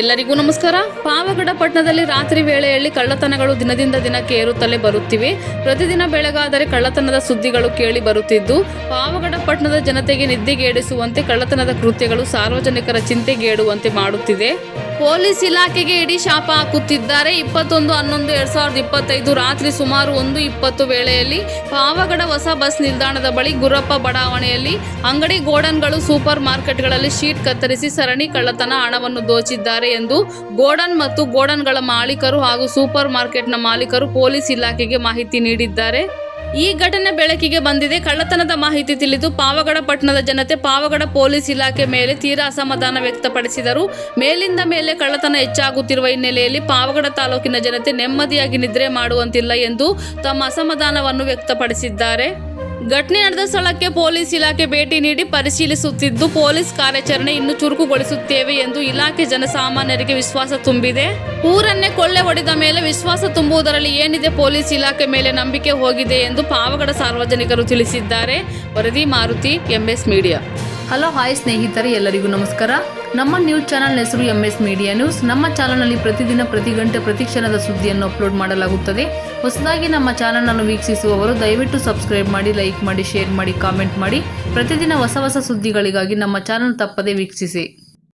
ಎಲ್ಲರಿಗೂ ನಮಸ್ಕಾರ. ಪಾವಗಡ ಪಟ್ಟಣದಲ್ಲಿ ರಾತ್ರಿ ವೇಳೆಯಲ್ಲಿ ಕಳ್ಳತನಗಳು ದಿನದಿಂದ ದಿನಕ್ಕೆ ಏರುತ್ತಲೇ ಬರುತ್ತಿವೆ. ಪ್ರತಿದಿನ ಬೆಳಗಾದರೆ ಕಳ್ಳತನದ ಸುದ್ದಿಗಳು ಕೇಳಿ ಬರುತ್ತಿದ್ದು, ಪಾವಗಡ ಪಟ್ಟಣದ ಜನತೆಗೆ ನಿದ್ದೆಗೇಡಿಸುವಂತೆ ಕಳ್ಳತನದ ಕೃತ್ಯಗಳು ಸಾರ್ವಜನಿಕರ ಚಿಂತೆಗೇಡುವಂತೆ ಮಾಡುತ್ತಿದೆ. ಪೊಲೀಸ್ ಇಲಾಖೆಗೆ ಇಡೀ ಶಾಪ ಹಾಕುತ್ತಿದ್ದಾರೆ. ಇಪ್ಪತ್ತೊಂದು, ಹನ್ನೊಂದು, ಎರಡ್ ಸಾವಿರದ ಇಪ್ಪತ್ತೈದು ರಾತ್ರಿ ಸುಮಾರು ಒಂದು ಇಪ್ಪತ್ತು ವೇಳೆಯಲ್ಲಿ ಪಾವಗಡ ಹೊಸ ಬಸ್ ನಿಲ್ದಾಣದ ಬಳಿ ಗುರಪ್ಪ ಬಡಾವಣೆಯಲ್ಲಿ ಅಂಗಡಿ ಗೋಡನ್ಗಳು ಸೂಪರ್ ಮಾರ್ಕೆಟ್ಗಳಲ್ಲಿ ಶೀಟ್ ಕತ್ತರಿಸಿ ಸರಣಿ ಕಳ್ಳತನ ಹಣವನ್ನು ದೋಚಿದ್ದಾರೆ. ಎಂದು ಗೋಡನ್ ಮತ್ತು ಗೋಡನ್ಗಳ ಮಾಲೀಕರು ಹಾಗೂ ಸೂಪರ್ ಮಾರ್ಕೆಟ್ನ ಮಾಲೀಕರು ಪೊಲೀಸ್ ಇಲಾಖೆಗೆ ಮಾಹಿತಿ ನೀಡಿದ್ದಾರೆ. ಈ ಘಟನೆ ಬೆಳಕಿಗೆ ಬಂದಿದೆ. ಕಳ್ಳತನದ ಮಾಹಿತಿ ತಿಳಿದು ಪಾವಗಡ ಪಟ್ಟಣದ ಜನತೆ ಪಾವಗಡ ಪೊಲೀಸ್ ಇಲಾಖೆ ಮೇಲೆ ತೀರಾ ಅಸಮಾಧಾನ ವ್ಯಕ್ತಪಡಿಸಿದರು. ಮೇಲಿಂದ ಮೇಲೆ ಕಳ್ಳತನ ಹೆಚ್ಚಾಗುತ್ತಿರುವ ಹಿನ್ನೆಲೆಯಲ್ಲಿ ಪಾವಗಡ ತಾಲೂಕಿನ ಜನತೆ ನೆಮ್ಮದಿಯಾಗಿ ನಿದ್ರೆ ಮಾಡುವಂತಿಲ್ಲ ಎಂದು ತಮ್ಮ ಅಸಮಾಧಾನವನ್ನು ವ್ಯಕ್ತಪಡಿಸಿದ್ದಾರೆ. ಘಟನೆ ನಡೆದ ಸ್ಥಳಕ್ಕೆ ಪೊಲೀಸ್ ಇಲಾಖೆ ಭೇಟಿ ನೀಡಿ ಪರಿಶೀಲಿಸುತ್ತಿದ್ದು, ಪೊಲೀಸ್ ಕಾರ್ಯಾಚರಣೆ ಇನ್ನು ಚುರುಕುಗೊಳಿಸುತ್ತೇವೆ ಎಂದು ಇಲಾಖೆ ಜನಸಾಮಾನ್ಯರಿಗೆ ವಿಶ್ವಾಸ ತುಂಬಿದೆ. ಊರನ್ನೇ ಕೊಳ್ಳೆ ಹೊಡೆದ ಮೇಲೆ ವಿಶ್ವಾಸ ತುಂಬುವುದರಲ್ಲಿ ಏನಿದೆ? ಪೊಲೀಸ್ ಇಲಾಖೆ ಮೇಲೆ ನಂಬಿಕೆ ಹೋಗಿದೆ ಎಂದು ಪಾವಗಡ ಸಾರ್ವಜನಿಕರು ತಿಳಿಸಿದ್ದಾರೆ. ವರದಿ Maruti, MS media. Hello, hi ಸ್ನೇಹಿತರೆ, ಎಲ್ಲರಿಗೂ ನಮಸ್ಕಾರ. ನಮ್ಮ ನ್ಯೂಸ್ ಚಾನಲ್ ಹೆಸರು ಎಂಎಸ್ ಮೀಡಿಯಾ ನ್ಯೂಸ್. ನಮ್ಮ ಚಾನಲ್ನಲ್ಲಿ ಪ್ರತಿದಿನ, ಪ್ರತಿ ಗಂಟೆ, ಪ್ರತಿ ಕ್ಷಣದ ಸುದ್ದಿಯನ್ನು ಅಪ್ಲೋಡ್ ಮಾಡಲಾಗುತ್ತದೆ. ಹೊಸದಾಗಿ ನಮ್ಮ ಚಾನಲನ್ನು ವೀಕ್ಷಿಸುವವರು ದಯವಿಟ್ಟು ಸಬ್ಸ್ಕ್ರೈಬ್ ಮಾಡಿ, ಲೈಕ್ ಮಾಡಿ, ಶೇರ್ ಮಾಡಿ, ಕಾಮೆಂಟ್ ಮಾಡಿ. ಪ್ರತಿದಿನ ಹೊಸ ಹೊಸ ಸುದ್ದಿಗಳಿಗಾಗಿ ನಮ್ಮ ಚಾನಲ್ ತಪ್ಪದೇ ವೀಕ್ಷಿಸಿ.